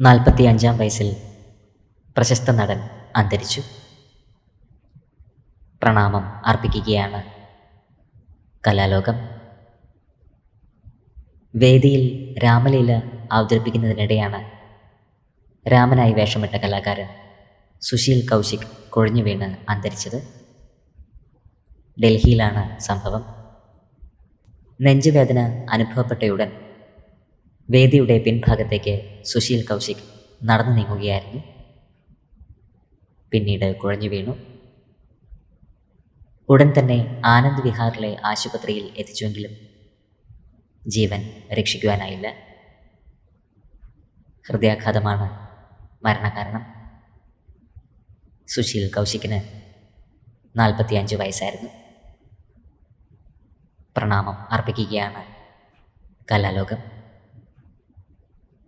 നാൽപ്പത്തി അഞ്ചാം വയസ്സിൽ പ്രശസ്ത നടൻ അന്തരിച്ചു. പ്രണാമം അർപ്പിക്കുകയാണ് കലാലോകം. വേദിയിൽ രാമലീല അവതരിപ്പിക്കുന്നതിനിടെയാണ് രാമനായി വേഷമിട്ട കലാകാരൻ സുശീൽ കൗശിക് കുഴഞ്ഞു വീണ് അന്തരിച്ചത്. ഡൽഹിയിലാണ് സംഭവം. നെഞ്ചുവേദന അനുഭവപ്പെട്ടയുടൻ വേദിയുടെ പിൻഭാഗത്തേക്ക് സുശീൽ കൗശിക് നടന്നു നീങ്ങുകയായിരുന്നു. പിന്നീട് കുഴഞ്ഞു വീണു. ഉടൻ തന്നെ ആനന്ദ് വിഹാറിലെ ആശുപത്രിയിൽ എത്തിച്ചുവെങ്കിലും ജീവൻ രക്ഷിക്കുവാനായില്ല. ഹൃദയാഘാതമാണ് മരണകാരണം. സുശീൽ കൗശിക്കിന് നാൽപ്പത്തിയഞ്ച് വയസ്സായിരുന്നു. പ്രണാമം അർപ്പിക്കുകയാണ് കലാലോകം.